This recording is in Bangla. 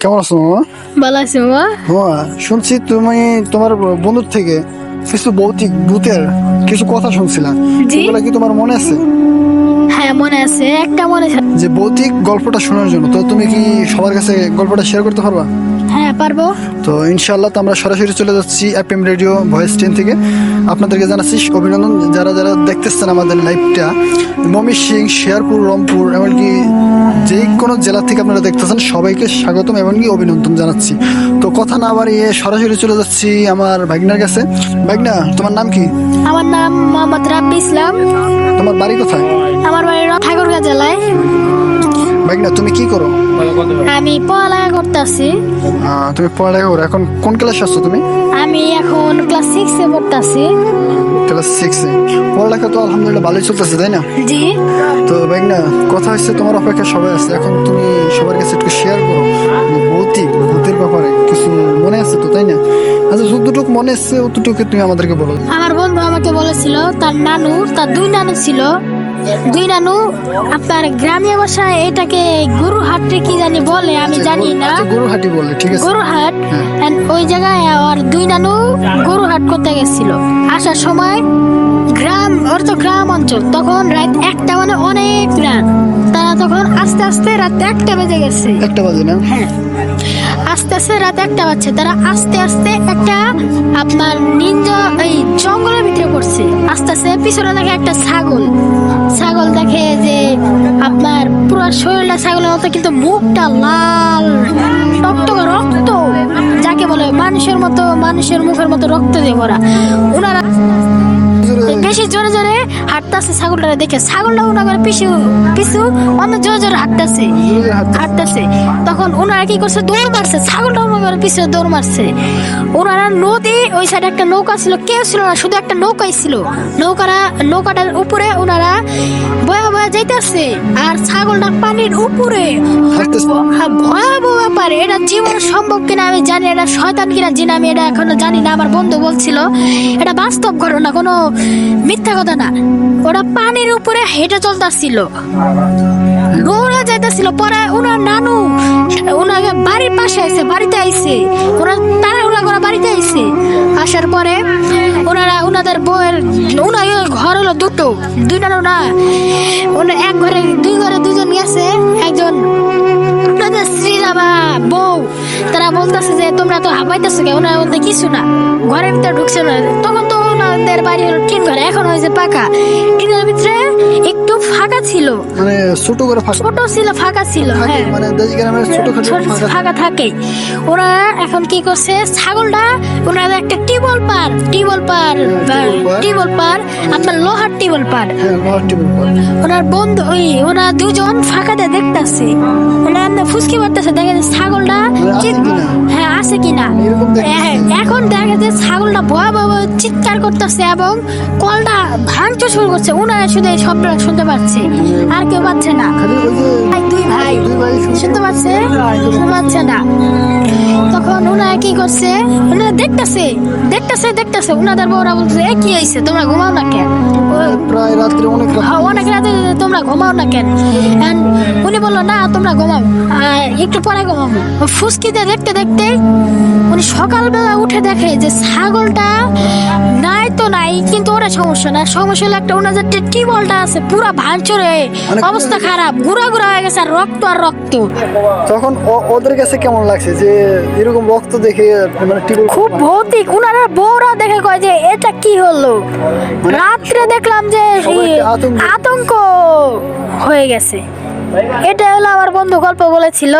কেমন আছো মামা? ভালো আছি মামা। মামা শুনছি তুমি তোমার বন্ধুর থেকে কিছু ভৌতিক ভূতের কিছু কথা শুনছিলাম জি। কি তোমার মনে আছে? হ্যাঁ মনে আছে। একটা মনে আছে। যে ভৌতিক গল্পটা শোনার জন্য তো তুমি কি সবার কাছে গল্পটা শেয়ার করতে পারবা? হ্যাঁ পারব। তো ইনশাআল্লাহ তো আমরা সরাসরি চলে যাচ্ছি এফএম রেডিও ভয়েস টেন থেকে। আপনাদেরকে জানাচ্ছি অভিনন্দন। যারা যারা দেখতেছেন আমাদের লাইভটা মমি সিং শেয়ারপুর রংপুর এমনকি যে কোনো জেলা থেকে আপনারা দেখতেছেন সবাইকে স্বাগতম এমনকি অভিনন্দন জানাচ্ছি। তো কথা না বাড়িয়ে সরাসরি চলে যাচ্ছি আমার ভাগনার কাছে। ভাগনা তোমার নাম কি? আমার নাম মোহাম্মদ রাব্বি ইসলাম। তোমার বাড়ি কোথায়? ভাগনা তুমি কি করো? আমি পড়ালেখা করতেছি। তুমি পড়ালেখা করো এখন কোন ক্লাসে আসছো তুমি? আমি এখন ক্লাস সিক্সে পড়তেছি। ক্লাস সিক্সে পড়ালেখা তো আলহামদুলিল্লাহ ভালোই চলতেছে তাই না? জি। তো না কথা হচ্ছে তোমার অপেক্ষা সবাই আছে এখন তুমি সবার কাছে একটু শেয়ার করো। যে ভৌতিক ভূতের ব্যাপারে কিছু মনে আছে তো তাই না? আচ্ছা যতটুকু মনে আছে অতটুকু তুমি আমাদেরকে বলো। আমার বন্ধু আমাকে বলেছিল তার নানু তার দুই নানু ছিল। দুই নানু আপনার গ্রামীয় ভাষায় এটাকে গরু হাটে কি জানি বলে আমি জানি না। আচ্ছা, গরুহাটি বললে ঠিক আছে। গরু হাট হ্যাঁ। ওই জায়গায় আর দুই নানু গরু হাট করতে গেছিল। আসার সময় গ্রাম ওর তো গ্রাম অঞ্চল তখন রাত একটা মানে অনেক রাত। তারা তখন আস্তে আস্তে রাত একটা বেজে গেছে। একটা বাজে না? হ্যাঁ। আস্তে আস্তে রাত একটা বাজছে তারা আস্তে আস্তে একটা আপনার নিঞ্জা এই পিছনে দেখে একটা ছাগল। ছাগল দেখে যে আপনার পুরো শরীরটা ছাগলের মতো, কিন্তু মুখটা লাল রক্ত রক্ত, যাকে বলে মানুষের মতো, মানুষের মুখের মতো রক্ত দিয়ে ভরা। ওনারা জোরে জোরে হাঁটতেছে ছাগলটা দেখে। ছাগলটা করে পিছু পিছু অনেক জোরে জোরে হাঁটতেছে হাঁটতেছে। তখন ওনারা কি করছে? দৌড় মারছে। ছাগলটা উনা করে পিছু দৌড় মারছে। ওনারা নদী, ওই সাইডে একটা নৌকা ছিল। কেউ ছিল না, শুধু একটা নৌকাই ছিল। নৌকারা নৌকাটার উপরে ওনারা বয়া বয়া যাইতেছে। আর ছাগলটা পানির উপরে। ভয়াবহ ব্যাপার। এটা জীবন সম্ভব কিনা আমি জানি এটা শয়তান কিনা জিন আমি এটা এখনও জানি না। আমার বন্ধু বলছিল এটা বাস্তব ঘটনা কোনো মিথ্যা কথা না। ওরা পানির উপরে হেঁটে চলতেছিল। দৌড়া যাইতেছিল। পরে ওনার নানু ওনাকে বাড়ির পাশে আইছে বাড়িতে আইছে। ওরা তারা ওরা করে বাড়িতে আইছে। আসার পরে ওনারা ওনাদের বউয়ের ওনার নানু না। ওনার এক ঘরে দুই ঘরে দুজন গেছে। একজন স্ত্রীরা বউ। তারা বলতেছে যে তোমরা তো হাবাইতেছো কে ওনারা বলতে কিছু না। ঘরের ভিতরে ঢুকছে না। তখন তো ওনাদের বাড়ি টিন ঘর এখন হয়েছে পাকা। টিনের ভিতরে একটু ফাঁকা ছিল। মানে ছোট করে ফাঁকা। ছোট ছিল ফাঁকা ছিল হ্যাঁ। মানে দেশ গ্রামের ছোট ফাঁকা থাকে। ওরা এখন কি করছে? ছাগলটা ওনারা পার টিবল পার হ্যাঁ, টিবল পার। আপনার লোহার টিবল পার হ্যাঁ ওনার বন্ধু ওই দুজন ফাঁকাতে দেখতাছে। এমনি ফুসকি দেখে যে ছাগলটা? হ্যাঁ আছে কিনা? দেখতেছে। হ্যাঁ, এখন দেখে যে ছাগলটা ভয়াবহ চিৎকার করতেছে এবং কলটা ভাঙতে শুরু করছে। ওনারা শুধু এই শব্দটা শুনতে পাচ্ছে। আর কেউ পাচ্ছে না। ভাই, দুই ভাই। শুনতে পাচ্ছে। শুনতে পাচ্ছে না। তখন ওনারা কি করছে? ওনারা দেখতেছে দেখতেছে দেখতেছে? ওনাদের বউরা বলছে এ কি হয়েছে তোমরা ঘুমাও না কেন? প্রায় রাত্রে অনেক হ্যাঁ, অনেক রাতে তোমরা ঘুমাও না কেন? উনি বলল না তোমরা ঘুমাও। একটু পরে ঘুমাবো ফুসকিতে দেখতে দেখতে উনি সকালবেলা উঠে দেখে যে ছাগলটা নাই তো নাই কিন্তু ওরা সমস্যা না। সমস্যা হলো একটা ওনার যে টিবলটা আছে পুরো ভাঙচুরে মানে অবস্থা খারাপ গুঁড়া গুঁড়া হয়ে গেছে আর রক্ত আর রক্ত। তখন ওদের কাছে কেমন লাগছে যে এরকম রক্ত দেখে মানে খুব ভৌতিক উনারা বউরা দেখে কয় যে এটা কি হলো? রাত্রে দেখলাম যে। আতঙ্ক হয়ে গেছে। এটা হলো আমার বন্ধু গল্প বলেছিল।